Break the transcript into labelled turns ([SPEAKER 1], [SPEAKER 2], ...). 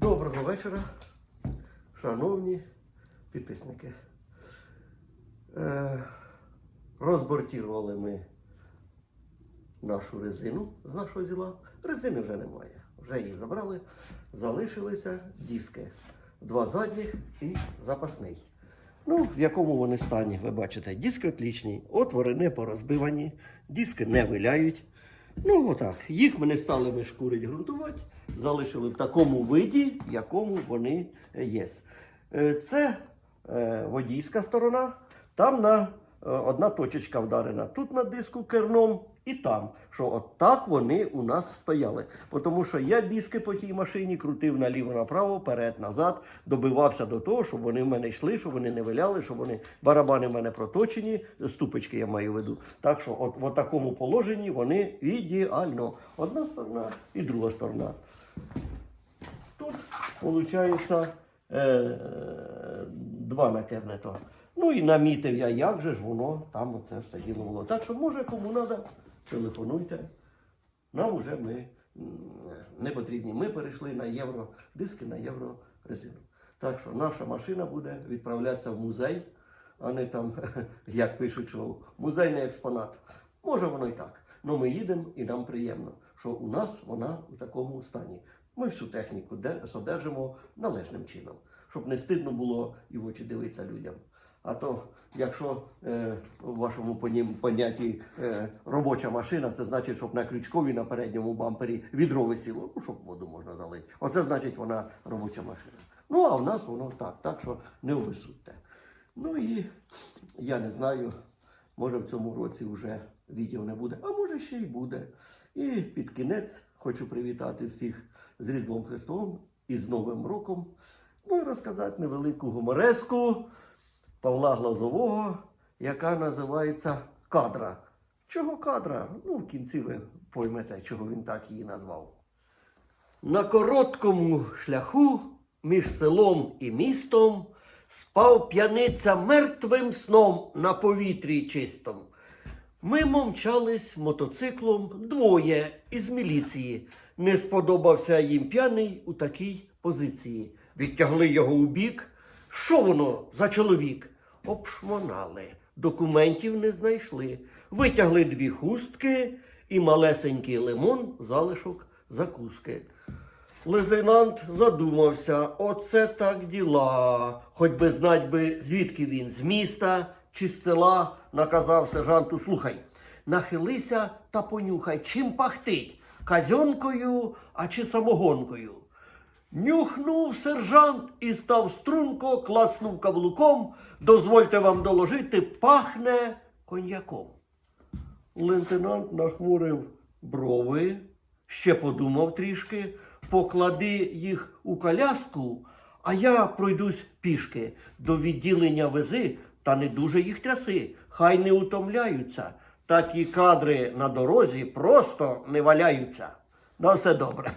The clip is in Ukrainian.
[SPEAKER 1] Доброго вечора, шановні підписники. Е, розбортірували ми нашу резину з нашого зіла. Резини вже немає. Вже її забрали. Залишилися диски. Два задніх і запасний. Ну, в якому вони стані, ви бачите, диски отлічні, отвори не порозбивані, диски не виляють. Ну, отак. Їх ми не стали ми шкурить ґрунтувати, залишили в такому виді, в якому вони є. Е, Це е, водійська сторона, там на е, одна точечка вдарена. Тут на диску керном і там. Що от так вони у нас стояли. Бо Тому що я диски по тій машині крутив наліво-направо, вперед, назад, добивався до того, щоб вони в мене йшли, щоб вони не виляли, щоб вони барабани в мене проточені, ступочки я маю в виду. Так що от в такому положенні вони ідеально. Одна сторона і друга сторона. Тут виходить е, два накернето. Ну і намітив я, як же ж воно там оце все діло було. Так що, може, кому треба, телефонуйте. Нам вже ми не потрібні. Ми перейшли на євро диски, на євро резину. Так що наша машина буде відправлятися в музей, а не там, як пишуть, що музейний експонат. Може воно і так. Ну ми їдемо і нам приємно, що у нас вона у такому стані. Ми всю техніку де- содержимо належним чином, щоб не стидно було і в очі дивитися людям. А то, якщо е, в вашому понятті е, робоча машина, це значить, щоб на крючкові на передньому бампері відро висіло, ну, щоб воду можна залити. Оце значить вона робоча машина. Ну, а в нас воно так, так що не обесудьте. Ну і я не знаю, може в цьому році вже відео не буде, а може ще й буде. І під кінець хочу привітати всіх з Різдвом Христовим і з Новим роком. Ну і розказати невелику гумореску Павла Глазового, яка називається Кадра. Чого кадра? Ну, в кінці ви поймете, чого він так її назвав. На короткому шляху між селом і містом спав п'яниця мертвим сном на повітрі чистом. Мимо мчались мотоциклом двоє із міліції. Не сподобався їм п'яний у такій позиції. Відтягли його у бік. Що воно за чоловік? Обшмонали. Документів не знайшли. Витягли дві хустки і малесенький лимон залишок закуски. Лейтенант задумався, оце так діла. Хоч би знать би, звідки він, з міста чи з села, наказав сержанту, слухай, нахилися та понюхай, чим пахтить, казьонкою, а чи самогонкою. Нюхнув сержант і став струнко, клацнув каблуком. Дозвольте вам доложити, пахне коньяком. Лейтенант нахмурив брови, ще подумав трішки, поклади їх у коляску, а я пройдусь пішки до відділення вези, та не дуже їх тряси, хай не утомляються. Такі кадри на дорозі просто не валяються. На все добре.